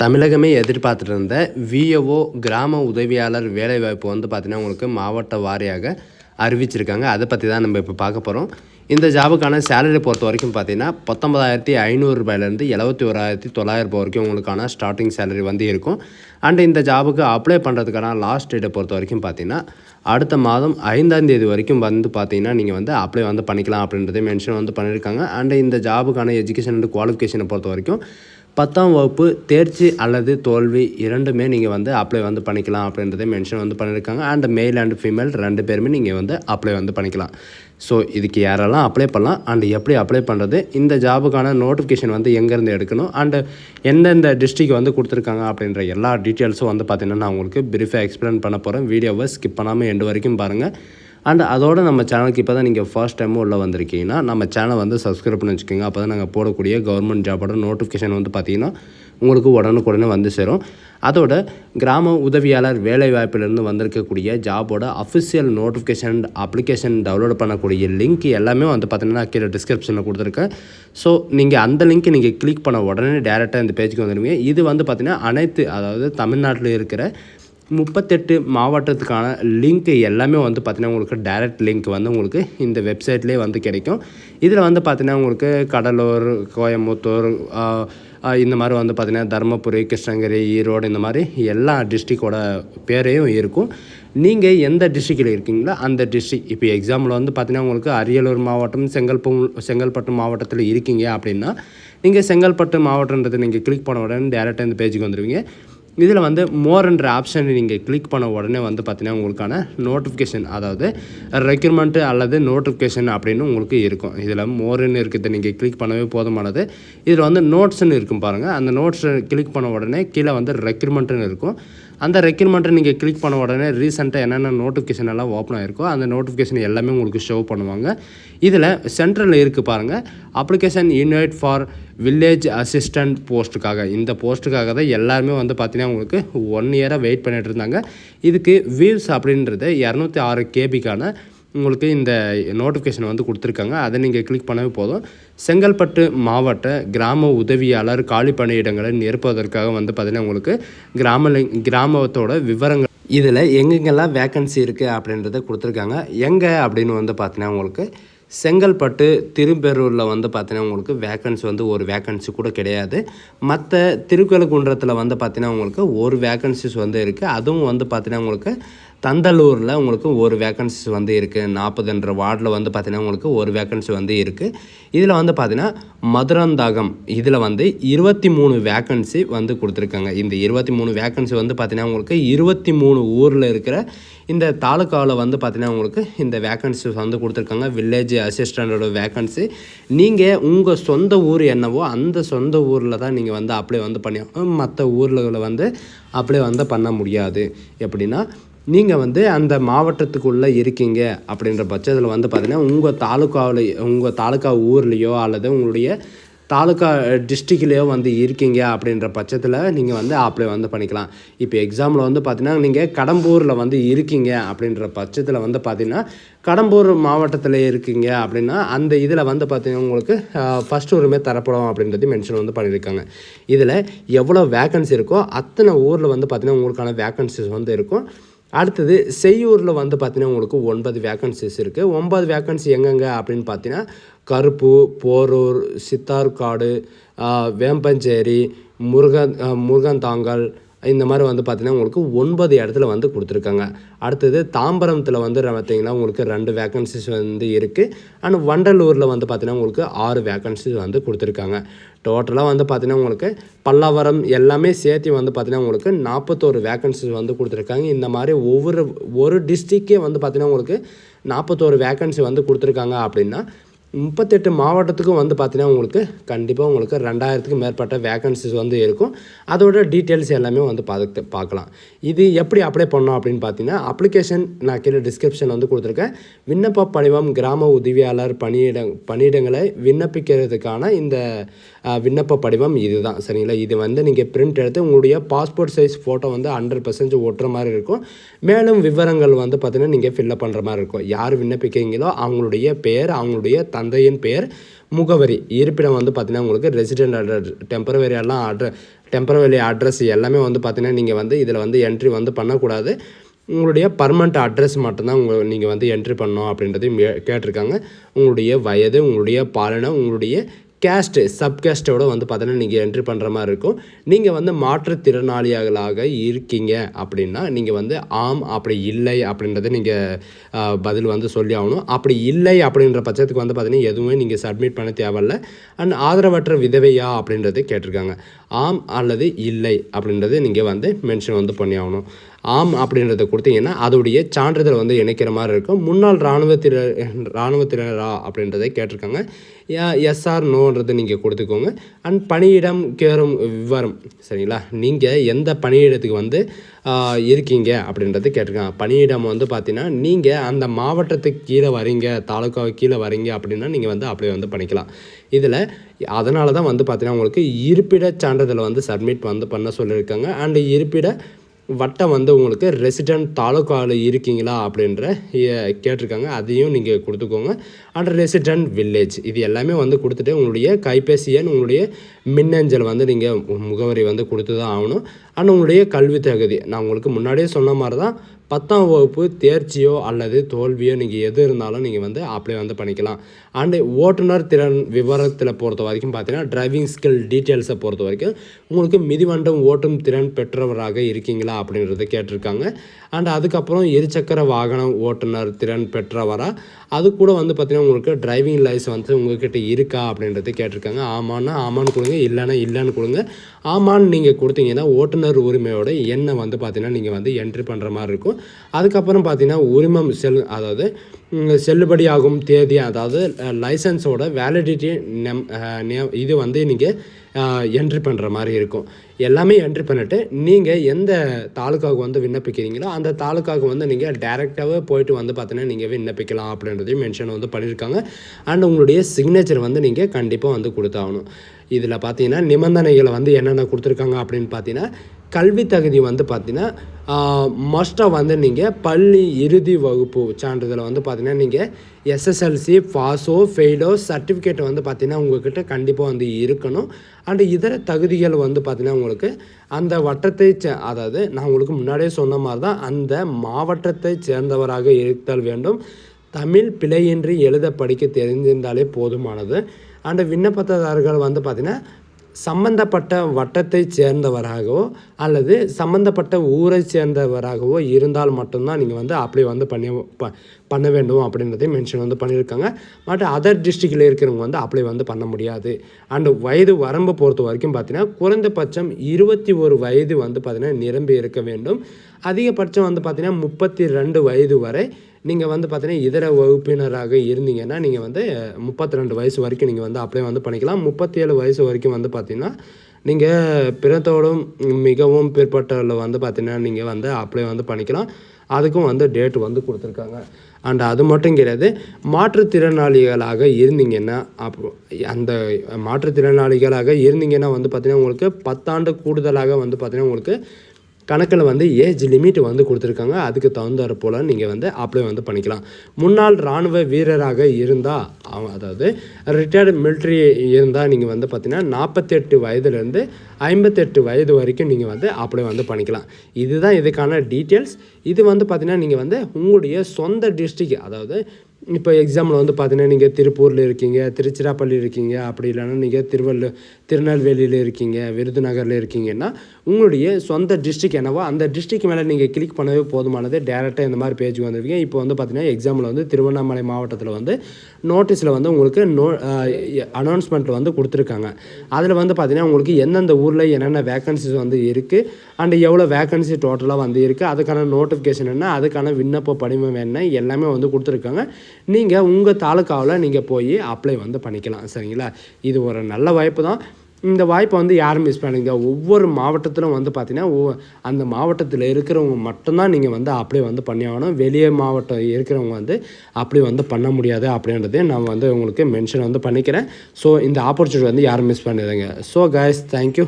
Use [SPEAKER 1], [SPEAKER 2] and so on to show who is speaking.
[SPEAKER 1] தமிழகமே எதிர்பார்த்துட்டு இருந்த விஏஓ கிராம உதவியாளர் வேலைவாய்ப்பு வந்து பார்த்திங்கன்னா உங்களுக்கு மாவட்ட வாரியாக அறிவிச்சிருக்காங்க. அதை பற்றி தான் நம்ம இப்போ பார்க்க போகிறோம் இந்த ஜாபுக்கான சேலரி பொறுத்த வரைக்கும் பார்த்தீங்கன்னா பத்தொன்பதாயிரத்தி ஐநூறு ரூபாயிலேருந்து எழுபத்தி ஓராயிரத்தி தொள்ளாயிரம் ரூபாய் வரைக்கும் உங்களுக்கான ஸ்டார்டிங் சேலரி வந்து இருக்கும். அண்ட் இந்த ஜாபுக்கு அப்ளை பண்ணுறதுக்கான லாஸ்ட் டேட்டை பொறுத்த வரைக்கும் பார்த்தீங்கன்னா அடுத்த மாதம் ஐந்தாம் தேதி வரைக்கும் வந்து பார்த்தீங்கன்னா நீங்கள் வந்து அப்ளை வந்து பண்ணிக்கலாம் அப்படின்றதே மென்ஷன் வந்து பண்ணியிருக்காங்க அண்ட் இந்த ஜாபுக்கான எஜுகேஷன் அண்ட் குவாலிஃபிகேஷனை பொறுத்த வரைக்கும் பத்தாம் வகுப்பு தேர்ச்சி அல்லது தோல்வி இரண்டுமே நீங்கள் வந்து அப்ளை வந்து பண்ணிக்கலாம் அப்படின்றத மென்ஷன் வந்து பண்ணியிருக்காங்க அண்ட் மேல் அண்ட் ஃபீமேல் ரெண்டு பேருமே நீங்கள் வந்து அப்ளை வந்து பண்ணிக்கலாம். ஸோ இதுக்கு யாரெல்லாம் அப்ளை பண்ணலாம்? அண்ட் எப்படி அப்ளை பண்ணுறது இந்த ஜாபுக்கான நோட்டிஃபிகேஷன் வந்து எங்கேருந்து எடுக்கணும்? அண்டு எந்தெந்த டிஸ்ட்ரிக் வந்து கொடுத்துருக்காங்க? அப்படின்ற எல்லா டீட்டெயில்ஸும் வந்து பார்த்திங்கன்னா நான் உங்களுக்கு பிரீஃபாக எக்ஸ்பிளைன் பண்ண போகிறேன் வீடியோவை ஸ்கிப் பண்ணாமல் எண்டு வரைக்கும் பாருங்கள் அண்ட் அதோட நம்ம சேனலுக்கு இப்போ தான் நீங்கள் ஃபர்ஸ்ட் டைமும் உள்ளே வந்திருக்கீங்கன்னா நம்ம சேனல் வந்து சப்ஸ்கிரைப் பண்ணி வச்சுக்கோங்க. அப்போ தான் நாங்கள் போடக்கூடிய கவர்மெண்ட் ஜாபோட நோட்டிஃபிகேஷன் வந்து பார்த்திங்கன்னா உங்களுக்கு உடனுக்குடனே வந்து சேரும். அதோட கிராம உதவியாளர் வேலை வாய்ப்பிலிருந்து வந்திருக்கக்கூடிய ஜாபோட அஃபிஷியல் நோட்டிஃபிகேஷன் அப்ளிகேஷன் டவுன்லோட் பண்ணக்கூடிய லிங்க் எல்லாமே வந்து பார்த்தீங்கன்னா கீழே டிஸ்கிரிப்ஷனில் கொடுத்துருக்கேன். ஸோ நீங்கள் அந்த லிங்க் நீங்கள் கிளிக் பண்ண உடனே டேரெக்டாக இந்த பேஜுக்கு வந்துடுவீங்க இது வந்து பார்த்திங்கன்னா அனைத்து அதாவது தமிழ்நாட்டில் இருக்கிற முப்பத்தெட்டு மாவட்டத்துக்கான லிங்க் எல்லாமே வந்து பார்த்தீங்கன்னா உங்களுக்கு டைரக்ட் லிங்க் வந்து உங்களுக்கு இந்த வெப்சைட்லேயே வந்து கிடைக்கும். இதில் வந்து பார்த்திங்கன்னா உங்களுக்கு கடலூர் கோயம்புத்தூர் இந்த மாதிரி வந்து பார்த்திங்கன்னா தருமபுரி கிருஷ்ணகிரி ஈரோடு இந்த மாதிரி எல்லா டிஸ்ட்ரிக்டோட பேரையும் இருக்கும். நீங்கள் எந்த டிஸ்ட்ரிக்டில் இருக்கீங்களோ அந்த டிஸ்ட்ரிக் இப்போ எக்ஸாம்பிள் வந்து பார்த்திங்கன்னா உங்களுக்கு அரியலூர் மாவட்டம் செங்கல்பு செங்கல்பட்டு மாவட்டத்தில் இருக்கீங்க அப்படின்னா நீங்கள் செங்கல்பட்டு மாவட்டன்றதை நீங்கள் கிளிக் பண்ண உடனே டேரெக்டாக இந்த பேஜுக்கு வந்துடுவீங்க இதில் வந்து மோர்ன்ற ஆப்ஷனை நீங்கள் கிளிக் பண்ண உடனே வந்து பார்த்தீங்கன்னா உங்களுக்கான நோட்டிஃபிகேஷன் அதாவது ரெக்யூர்மெண்ட்டு அல்லது நோட்டிஃபிகேஷன் அப்படின்னு உங்களுக்கு இருக்கும். இதில் மோர்னு இருக்குது நீங்கள் கிளிக் பண்ணவே போதுமானது. இதில் வந்து நோட்ஸ்னு இருக்கும் பாருங்கள் அந்த நோட்ஸை கிளிக் பண்ண உடனே கீழே வந்து ரெக்யூர்மெண்ட்டுன்னு இருக்கும். அந்த ரெக்யூர்மெண்ட்டை நீங்கள் கிளிக் பண்ண உடனே ரீசெண்டாக என்னென்ன நோட்டிஃபிகேஷன் எல்லாம் ஓப்பன் ஆகிருக்கோ அந்த நோட்டிஃபிகேஷன் எல்லாமே உங்களுக்கு ஷோ பண்ணுவாங்க. இதில் சென்ட்ரலில் இருக்குது பாருங்கள் application invite for village assistant போஸ்ட்டுக்காக இந்த போஸ்ட்டுக்காக தான் எல்லாருமே வந்து பார்த்தீங்கன்னா உங்களுக்கு ஒன் இயராக வெயிட் பண்ணிகிட்டு இருந்தாங்க. இதுக்கு வியூஸ் அப்படின்றது இரநூத்தி ஆறு கேபிக்கான உங்களுக்கு இந்த நோட்டிஃபிகேஷன் வந்து கொடுத்துருக்காங்க. அதை நீங்கள் கிளிக் பண்ணவே போதும். செங்கல்பட்டு மாவட்ட கிராம உதவியாளர் காலி பணியிடங்களை நிரப்புவதற்காக வந்து பார்த்திங்கன்னா உங்களுக்கு கிராம கிராமத்தோட விவரங்கள். இதில் எங்கெங்கெல்லாம் வேக்கன்சி இருக்குது அப்படின்றத கொடுத்துருக்காங்க. எங்கே அப்படின்னு வந்து பார்த்தீங்கன்னா உங்களுக்கு செங்கல்பட்டு திருப்பெரூரில் வந்து பார்த்தீங்கன்னா உங்களுக்கு வேக்கன்சி வந்து ஒரு வேக்கன்சி கூட கிடையாது. மற்ற திருக்கழுக்குன்றத்தில் வந்து பார்த்தீங்கன்னா உங்களுக்கு ஒரு வேக்கன்சிஸ் வந்து இருக்குது அதுவும் வந்து பார்த்தீங்கன்னா உங்களுக்கு தந்தலூரில் உங்களுக்கு ஒரு வேக்கன்சி வந்து இருக்குது நாற்பதுன்ற வார்டில் வந்து பார்த்திங்கன்னா உங்களுக்கு ஒரு வேக்கன்சி வந்து இருக்குது இதில் வந்து பார்த்திங்கன்னா மதுரந்தாகம் இதில் வந்து இருபத்தி மூணு வேக்கன்சி வந்து கொடுத்துருக்காங்க. இந்த இருபத்தி மூணு வேக்கன்சி வந்து பார்த்திங்கன்னா உங்களுக்கு இருபத்தி மூணு ஊரில் இருக்கிற இந்த தாலுக்காவில் வந்து பார்த்திங்கன்னா உங்களுக்கு இந்த வேக்கன்சி வந்து கொடுத்துருக்காங்க. வில்லேஜ் அசிஸ்டண்டோட வேக்கன்சி நீங்கள் உங்கள் சொந்த ஊர் என்னவோ அந்த சொந்த ஊரில் தான் நீங்கள் வந்து அப்ளை வந்து பண்ணி மற்ற ஊரில் வந்து அப்ளை வந்து பண்ண முடியாது. எப்படின்னா நீங்கள் வந்து அந்த மாவட்டத்துக்குள்ளே இருக்கீங்க அப்படின்ற பட்சத்தில் வந்து பார்த்தீங்கன்னா உங்கள் தாலுக்காவில் உங்கள் தாலுக்கா ஊர்லேயோ அல்லது உங்களுடைய தாலுக்கா டிஸ்ட்ரிக்ட்லேயோ வந்து இருக்கீங்க அப்படின்ற பட்சத்தில் நீங்கள் வந்து அப்ளை வந்து பண்ணிக்கலாம். இப்போ எக்ஸாம்பிள் வந்து பார்த்தீங்கன்னா நீங்கள் கடம்பூரில் வந்து இருக்கீங்க அப்படின்ற பட்சத்தில் வந்து பார்த்தீங்கன்னா கடம்பூர் மாவட்டத்தில் இருக்கீங்க அப்படின்னா அந்த இதில் வந்து பார்த்திங்கன்னா உங்களுக்கு ஃபஸ்ட் உரிமை தரப்படும் அப்படின்றது மென்ஷன் வந்து பண்ணியிருக்காங்க. இதில் எவ்வளோ வேக்கன்சி இருக்கோ அத்தனை ஊரில் வந்து பார்த்தீங்கன்னா உங்களுக்கான வேக்கன்சிஸ் வந்து இருக்கும். அடுத்தது செய்யூரில் வந்து பார்த்திங்கன்னா உங்களுக்கு ஒன்பது வேக்கன்சிஸ் இருக்குது ஒன்பது வேக்கன்சி எங்கெங்க அப்படின்னு பார்த்தீங்கன்னா கருப்பு போரூர் சித்தார்காடு வேம்பஞ்சேரி முருகன் முருகன்தாங்கல் இந்த மாதிரி வந்து பார்த்திங்கன்னா உங்களுக்கு ஒன்பது இடத்துல வந்து கொடுத்துருக்காங்க. அடுத்தது தாம்பரத்தில் வந்து பார்த்திங்கன்னா உங்களுக்கு ரெண்டு வேக்கன்சிஸ் வந்து இருக்குது அண்ட் வண்டலூரில் வந்து பார்த்திங்கன்னா உங்களுக்கு ஆறு வேக்கன்சிஸ் வந்து கொடுத்துருக்காங்க. டோட்டலாக வந்து பார்த்திங்கன்னா உங்களுக்கு பல்லாவரம் எல்லாமே சேர்த்து வந்து பார்த்திங்கன்னா உங்களுக்கு நாற்பத்தோரு வேக்கன்சிஸ் வந்து கொடுத்துருக்காங்க. இந்த மாதிரி ஒவ்வொரு ஒரு டிஸ்ட்ரிக்கே வந்து பார்த்திங்கன்னா உங்களுக்கு நாற்பத்தோரு வேக்கன்சி வந்து கொடுத்துருக்காங்க அப்படின்னா முப்பத்தெட்டு மாவட்டத்துக்கும் வந்து பார்த்தீங்கன்னா உங்களுக்கு கண்டிப்பாக உங்களுக்கு ரெண்டாயிரத்துக்கும் மேற்பட்ட வேகன்சிஸ் வந்து இருக்கும். அதோட டீட்டெயில்ஸ் எல்லாமே வந்து பார்த்து பார்க்கலாம். இது எப்படி அப்ளை பண்ணோம் அப்படின்னு பார்த்தீங்கன்னா அப்ளிகேஷன் நான் கீழே டிஸ்கிரிப்ஷன் வந்து கொடுத்துருக்கேன். விண்ணப்ப படிவம் கிராம உதவியாளர் பணியிட பணியிடங்களை விண்ணப்பிக்கிறதுக்கான இந்த விண்ணப்ப படிவம் இதுதான் சரிங்களா? இது வந்து நீங்கள் பிரிண்ட் எடுத்து உங்களுடைய பாஸ்போர்ட் சைஸ் ஃபோட்டோ வந்து ஹண்ட்ரட் பர்சன்டேஜ் ஒட்டுற மாதிரி இருக்கும். மேலும் விவரங்கள் வந்து பார்த்திங்கன்னா நீங்கள் ஃபில்லப் பண்ணுற மாதிரி இருக்கும். யார் விண்ணப்பிக்கிறீங்களோ அவங்களுடைய பெயர் அவங்களுடைய தந்தையின் பெயர் முகவரி இருப்பிடம் வந்து பார்த்தீங்கன்னா உங்களுக்கு ரெசிடென்ட் அட்ரஸ் டெம்பரவரியெல்லாம் அட்ர டெம்பரவரி அட்ரஸ் எல்லாமே வந்து பார்த்தீங்கன்னா நீங்கள் வந்து இதில் வந்து என்ட்ரி வந்து பண்ணக்கூடாது. உங்களுடைய பர்மனண்ட் அட்ரஸ் மட்டும்தான் உங்கள் நீங்கள் வந்து என்ட்ரி பண்ணணும் அப்படின்றதையும் கேட்டிருக்காங்க. உங்களுடைய வயது உங்களுடைய பாலினம் உங்களுடைய கேஸ்ட்டு சப்கேஸ்ட்டோட வந்து பார்த்தீங்கன்னா நீங்கள் என்ட்ரி பண்ணுற மாதிரி இருக்கும். நீங்கள் வந்து மாற்றுத்திறனாளிகளாக இருக்கீங்க அப்படின்னா நீங்கள் வந்து ஆம் அப்படி இல்லை அப்படின்றத நீங்கள் பதில் வந்து சொல்லி ஆகணும். அப்படி இல்லை அப்படின்ற பட்சத்துக்கு வந்து பார்த்தீங்கன்னா எதுவுமே நீங்கள் சப்மிட் பண்ண தேவையில்ல. அண்ட் ஆதரவற்ற விதவையா அப்படின்றது கேட்டிருக்காங்க. ஆம் அல்லது இல்லை அப்படின்றது நீங்கள் வந்து மென்ஷன் வந்து பண்ணி ஆகணும் ஆம் அப்படின்றத கொடுத்தீங்கன்னா அதோடைய சான்றிதழ் வந்து இணைக்கிற மாதிரி இருக்கும். முன்னாள் இராணுவத்தினர் இராணுவத்தினரா அப்படின்றத கேட்டிருக்காங்க. எஸ்ஆர் நோன்றதை நீங்கள் கொடுத்துக்கோங்க. அண்ட் பணியிடம் கேரும் விவரம் சரிங்களா? நீங்கள் எந்த பணியிடத்துக்கு வந்து இருக்கீங்க அப்படின்றது கேட்டிருக்காங்க. பணியிடம் வந்து பார்த்தீங்கன்னா நீங்கள் அந்த மாவட்டத்துக்கு கீழே வரீங்க தாலுக்காவுக்கு கீழே வரீங்க அப்படின்னா நீங்கள் வந்து அப்படியே வந்து பண்ணிக்கலாம். இதில் அதனால தான் வந்து பார்த்தீங்கன்னா உங்களுக்கு இருப்பிட சான்றிதழை வந்து சப்மிட் வந்து பண்ண சொல்லியிருக்காங்க. அண்ட் இருப்பிட வட்டம் வந்து உங்களுக்கு ரெசிடென்ட் தாலுக்காவில் இருக்கீங்களா அப்படின்ற கேட்டிருக்காங்க. அதையும் நீங்கள் கொடுத்துக்கோங்க. அண்ட் ரெசிடென்ட் வில்லேஜ் இது எல்லாமே வந்து கொடுத்துட்டு உங்களுடைய கைபேசி எண் உங்களுடைய மின்னஞ்சல் வந்து நீங்கள் முகவரி வந்து கொடுத்து தான் ஆகணும். அண்ட் உங்களுடைய கல்வி தகுதி நான் உங்களுக்கு முன்னாடியே சொன்ன மாதிரி தான் பத்தாம் வகுப்பு தேர்ச்சியோ அல்லது தோல்வியோ நீங்கள் எது இருந்தாலும் நீங்கள் வந்து அப்ளை வந்து பண்ணிக்கலாம். அண்டு ஓட்டுநர் திறன் விவரத்தில் பொறுத்த வரைக்கும் பார்த்தீங்கன்னா டிரைவிங் ஸ்கில் டீட்டெயில்ஸை பொறுத்த வரைக்கும் உங்களுக்கு மிதிவண்டம் ஓட்டும் திறன் பெற்றவராக இருக்கீங்களா அப்படின்றத கேட்டிருக்காங்க. அண்ட் அதுக்கப்புறம் இருசக்கர வாகனம் ஓட்டுநர் திறன் பெற்றவரா? அது கூட வந்து பார்த்திங்கன்னா உங்களுக்கு டிரைவிங் லைசன்ஸ் வந்து உங்கள்கிட்ட இருக்கா அப்படின்றத கேட்டிருக்காங்க. ஆமான்னா ஆமான்னு கொடுங்க இல்லைன்னா இல்லைன்னு கொடுங்க. ஆமான்னு நீங்கள் கொடுத்தீங்கன்னா ஓட்டுநர் உரிமையோட எண்ணை வந்து பார்த்தீங்கன்னா நீங்கள் வந்து என்ட்ரி பண்ணுற மாதிரி இருக்கும். அதுக்கப்புறம் பார்த்தீங்கன்னா உரிமம் செல் அதாவது செல்லுபடியாகும் தேதி அதாவது லைசன்ஸோட வேலிடிட்டி நெம் இது வந்து நீங்கள் என்ட்ரி பண்ணுற மாதிரி இருக்கும். எல்லாமே என்ட்ரி பண்ணிவிட்டு நீங்கள் எந்த தாலுக்காவுக்கு வந்து விண்ணப்பிக்கிறீங்களோ அந்த தாலுக்காவுக்கு வந்து நீங்கள் டேரெக்டாகவே போயிட்டு வந்து பார்த்தீங்கன்னா நீங்கள் விண்ணப்பிக்கலாம் அப்படின்றதையும் மென்ஷன் வந்து பண்ணியிருக்காங்க. அண்ட் உங்களுடைய சிக்னேச்சர் வந்து நீங்கள் கண்டிப்பாக வந்து கொடுத்தாகணும். இதில் பார்த்தீங்கன்னா நிபந்தனைகளை வந்து என்னென்ன கொடுத்துருக்காங்க அப்படின்னு பார்த்தீங்கன்னா கல்வி தகுதி வந்து பார்த்திங்கன்னா மோஸ்ட்டாக வந்து நீங்கள் பள்ளி இறுதி வகுப்பு சான்றிதழை வந்து பார்த்தீங்கன்னா நீங்கள் எஸ்எஸ்எல்சி பாஸோ ஃபெயிலோ சர்டிஃபிகேட் வந்து பார்த்தீங்கன்னா உங்கள்கிட்ட கண்டிப்பாக வந்து இருக்கணும். அண்டு இதர தகுதிகள் வந்து பார்த்திங்கன்னா உங்களுக்கு அந்த வட்டத்தை சே அதாவது நான் உங்களுக்கு முன்னாடியே சொன்ன மாதிரி தான் அந்த மாவட்டத்தை சேர்ந்தவராக இருத்தல் வேண்டும். தமிழ் பிழையின்றி எழுத படிக்க தெரிந்திருந்தாலே போதுமானது. அந்த விண்ணப்பதாரர்கள் வந்து பார்த்திங்கன்னா சம்பந்தப்பட்ட வட்டத்தை சேர்ந்தவராகவோ அல்லது சம்பந்தப்பட்ட ஊரை சேர்ந்தவராகவோ இருந்தால் மட்டும்தான் நீங்கள் வந்து அப்ளை வந்து பண்ணி ப- பண்ண வேண்டும் அப்படின்றதையும் மென்ஷன் வந்து பண்ணியிருக்காங்க. பட் அதர் டிஸ்ட்ரிக்டில் இருக்கிறவங்க வந்து அப்ளை வந்து பண்ண முடியாது. அண்டு வயது வரம்பு பொறுத்த வரைக்கும் பார்த்தீங்கன்னா குறைந்தபட்சம் இருபத்தி ஒரு வயது வந்து பார்த்திங்கன்னா நிரம்பி இருக்க வேண்டும். அதிகபட்சம் வந்து பார்த்தீங்கன்னா முப்பத்தி ரெண்டு வயது வரை நீங்கள் வந்து பார்த்தீங்கன்னா இதர வகுப்பினராக இருந்தீங்கன்னா நீங்கள் வந்து முப்பத்தி ரெண்டு வயசு வரைக்கும் நீங்கள் வந்து அப்ளை வந்து பண்ணிக்கலாம். முப்பத்தி ஏழு வயசு வரைக்கும் வந்து பார்த்தீங்கன்னா நீங்கள் பிறத்தோடும் மிகவும் பிற்பட்டவரில் வந்து பார்த்தீங்கன்னா நீங்கள் வந்து அப்ளை வந்து பண்ணிக்கலாம். அதுக்கும் வந்து டேட் வந்து கொடுத்துருக்காங்க. அண்ட் அது மட்டும் கிடையாது மாற்றுத்திறனாளிகளாக இருந்தீங்கன்னா அப்போ அந்த மாற்றுத்திறனாளிகளாக இருந்தீங்கன்னா வந்து பார்த்திங்கன்னா உங்களுக்கு பத்தாண்டு கூடுதலாக வந்து பார்த்திங்கன்னா உங்களுக்கு கணக்கில் வந்து ஏஜ் லிமிட் வந்து கொடுத்துருக்காங்க. அதுக்கு தகுந்தாற் போல் நீங்கள் வந்து அப்ளை வந்து பண்ணிக்கலாம். முன்னாள் இராணுவ வீரராக இருந்தால் அதாவது ரிட்டையர்டு மிலிட்ரி இருந்தால் நீங்கள் வந்து பார்த்தீங்கன்னா நாற்பத்தெட்டு வயதுலேருந்து ஐம்பத்தெட்டு வயது வரைக்கும் நீங்கள் வந்து அப்ளை வந்து பண்ணிக்கலாம். இதுதான் இதுக்கான டீட்டெயில்ஸ் இது வந்து பார்த்திங்கன்னா நீங்கள் வந்து உங்களுடைய சொந்த டிஸ்ட்ரிக் அதாவது இப்போ எக்ஸாம்பிள் வந்து பார்த்தீங்கன்னா நீங்கள் திருப்பூரில் இருக்கீங்க திருச்சிராப்பள்ளி இருக்கீங்க அப்படி இல்லைன்னா நீங்கள் திருவள்ளூர் திருநெல்வேலியில் இருக்கீங்க விருதுநகரில் இருக்கீங்கன்னா உங்களுடைய சொந்த டிஸ்ட்ரிக் என்னவோ அந்த டிஸ்ட்ரிக் மேலே நீங்கள் கிளிக் பண்ணவே போதுமானது. டேரெக்டாக இந்த மாதிரி பேஜ் வந்திருக்கீங்க இப்போ வந்து பார்த்தீங்கன்னா எக்ஸாம்பிள் வந்து திருவண்ணாமலை மாவட்டத்தில் வந்து நோட்டீஸில் வந்து உங்களுக்கு நோ அனௌன்ஸ்மெண்ட் வந்து கொடுத்துருக்காங்க. அதில் வந்து பார்த்தீங்கன்னா உங்களுக்கு எந்தெந்த ஊரில் என்னென்ன வேக்கன்சிஸ் வந்து இருக்குது அண்ட் எவ்வளோ வேக்கன்சி டோட்டலாக வந்து இருக்குது அதுக்கான நோட்டிஃபிகேஷன் என்ன அதுக்கான விண்ணப்ப படிமம் என்ன எல்லாமே வந்து கொடுத்துருக்காங்க. நீங்கள் உங்கள் தாலுக்காவில் நீங்கள் போய் அப்ளை வந்து பண்ணிக்கலாம். சரிங்களா? இது ஒரு நல்ல வாய்ப்பு தான். இந்த வாய்ப்பை வந்து யாரும் மிஸ் பண்ணுங்க ஒவ்வொரு மாவட்டத்திலும் வந்து பார்த்தீங்கன்னா அந்த மாவட்டத்தில் இருக்கிறவங்க மட்டும்தான் நீங்கள் வந்து அப்படியே வந்து பண்ணி ஆகணும். வெளியே மாவட்டம் இருக்கிறவங்க வந்து அப்படி வந்து பண்ண முடியாது அப்படின்றதே நான் வந்து உங்களுக்கு மென்ஷன் வந்து பண்ணிக்கிறேன். ஸோ இந்த ஆப்பர்ச்சுனிட்டி வந்து யாரும் மிஸ் பண்ணிடுங்க ஸோ guys தேங்க்யூ